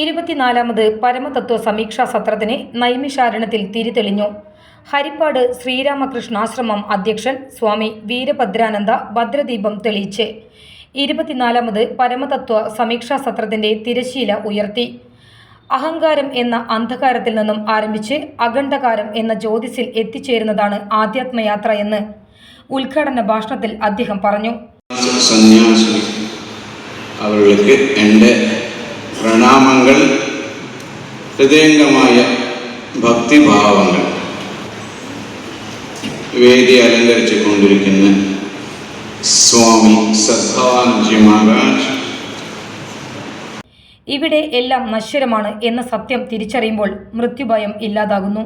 ഇരുപത്തിനാലാമത് പരമതത്വ സമീക്ഷാ സത്രത്തിന് നൈമിഷാരണത്തിൽ തിരിതെളിഞ്ഞു. ഹരിപ്പാട് ശ്രീരാമകൃഷ്ണാശ്രമം അധ്യക്ഷൻ സ്വാമി വീരഭദ്രാനന്ദ ഭദ്രദീപം തെളിയിച്ച്. ഇരുപത്തിനാലാമത് പരമതത്വ സമീക്ഷാ സത്രത്തിന്റെ തിരശീല ഉയർത്തി. അഹങ്കാരം എന്ന അന്ധകാരത്തിൽ നിന്നും ആരംഭിച്ച് അഖണ്ഡകാരം എന്ന ജ്യോതിസിൽ എത്തിച്ചേരുന്നതാണ് ആധ്യാത്മയാത്ര എന്ന് ഉദ്ഘാടന ഭാഷണത്തിൽ അദ്ദേഹം പറഞ്ഞു. അവർക്ക് എന്റെ ഹൃദയംഗമായ ഭക്തിഭാവങ്ങൾ വേദി അലങ്കരിച്ചു കൊണ്ടിരിക്കുന്ന സ്വാമി സദ്ഭവാൻജി മഹാരാജ്. ഇവിടെ എല്ലാം നശ്വരമാണ് എന്ന സത്യം തിരിച്ചറിയുമ്പോൾ മൃത്യുഭയം ഇല്ലാതാകുന്നു.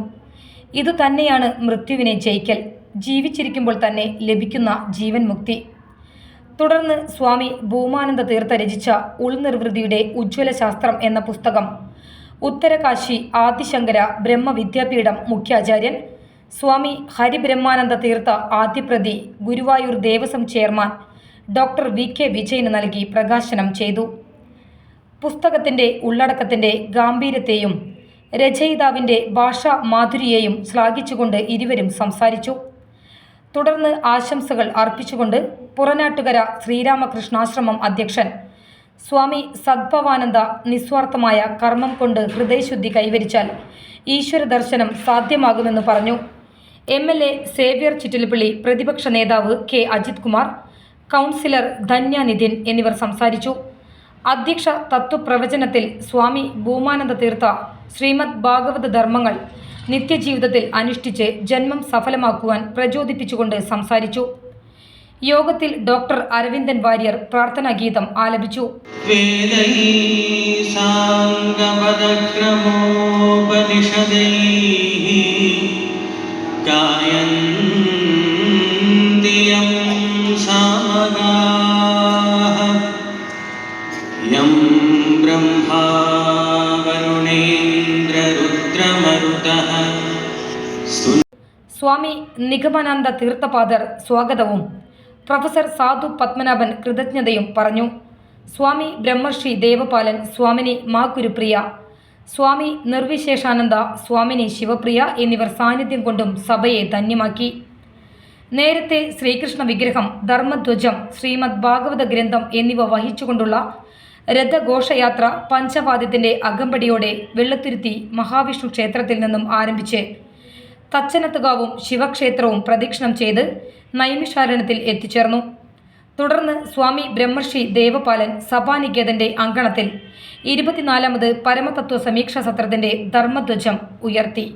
ഇത് തന്നെയാണ് മൃത്യുവിനെ ജയിക്കൽ. ജീവിച്ചിരിക്കുമ്പോൾ തന്നെ ലഭിക്കുന്ന ജീവൻ മുക്തി. തുടർന്ന് സ്വാമി ഭൂമാനന്ദ തീർത്ഥ രചിച്ച ഉൾനിർവൃതിയുടെ ഉജ്ജ്വല ശാസ്ത്രം എന്ന പുസ്തകം ഉത്തരകാശി ആദിശങ്കര ബ്രഹ്മവിദ്യാപീഠം മുഖ്യാചാര്യൻ. Swami Haribrahmananda Theertha ആദ്യപ്രതി Guruvayur Devaswom chairman doctor V K വിജയന് നൽകി പ്രകാശനം ചെയ്തു. പുസ്തകത്തിന്റെ ഉള്ളടക്കത്തിന്റെ ഗാംഭീര്യത്തെയും രചയിതാവിന്റെ ഭാഷാ മാധുരിയെയും ശ്ലാഘിച്ചുകൊണ്ട് ഇരുവരും സംസാരിച്ചു. തുടർന്ന് ആശംസകൾ അർപ്പിച്ചുകൊണ്ട് പുറനാട്ടുകര ശ്രീരാമകൃഷ്ണാശ്രമം അധ്യക്ഷൻ സ്വാമി സദ്ഭവാനന്ദ നിസ്വാർത്ഥമായ കർമ്മം കൊണ്ട് ഹൃദയശുദ്ധി കൈവരിച്ചാൽ ഈശ്വര ദർശനം സാധ്യമാകുമെന്ന് പറഞ്ഞു. M L A Xavier Chittilappally പ്രതിപക്ഷ നേതാവ് കെ അജിത് കുമാർ കൗൺസിലർ ധന്യ നിതിൻ എന്നിവർ സംസാരിച്ചു. അധ്യക്ഷ തത്വപ്രവചനത്തിൽ സ്വാമി ഭൂമാനന്ദ തീർത്ഥ ശ്രീമദ് ഭാഗവത ധർമ്മങ്ങൾ നിത്യജീവിതത്തിൽ അനുഷ്ഠിച്ച് ജന്മം സഫലമാക്കുവാൻ പ്രചോദിപ്പിച്ചുകൊണ്ട് സംസാരിച്ചു. യോഗത്തിൽ ഡോക്ടർ അരവിന്ദൻ വാര്യർ പ്രാർത്ഥനാ ഗീതം ആലപിച്ചു. സ്വാമി നിഗമാനന്ദ തീർത്ഥപാദർ സ്വാഗതവും. പ്രൊഫസർ സാധു പത്മനാഭൻ കൃതജ്ഞതയും പറഞ്ഞു. സ്വാമി ബ്രഹ്മർഷി ദേവപാലൻ സ്വാമിനി മാ ഗുരുപ്രിയ സ്വാമി നിർവിശേഷാനന്ദ സ്വാമിനി ശിവപ്രിയ എന്നിവർ സാന്നിധ്യം കൊണ്ടും സഭയെ ധന്യമാക്കി. നേരത്തെ ശ്രീകൃഷ്ണ വിഗ്രഹം ധർമ്മധ്വജം ശ്രീമദ് ഭാഗവത ഗ്രന്ഥം എന്നിവ വഹിച്ചുകൊണ്ടുള്ള രഥഘോഷയാത്ര പഞ്ചവാദ്യത്തിന്റെ അകമ്പടിയോടെ വെള്ളത്തിരുത്തി മഹാവിഷ്ണു ക്ഷേത്രത്തിൽ നിന്നും ആരംഭിച്ച് തച്ചനത്തുകാവും ശിവക്ഷേത്രവും പ്രദക്ഷിണം ചെയ്ത് നൈമിഷാരണത്തിൽ എത്തിച്ചേർന്നു. തുടർന്ന് സ്വാമി ബ്രഹ്മർഷി ദേവപാലൻ സഭാനികേതന്റെ അങ്കണത്തിൽ ഇരുപത്തിനാലാമത് പരമതത്വ സമീക്ഷാ സത്രത്തിന്റെ ധർമ്മധ്വജം ഉയർത്തി.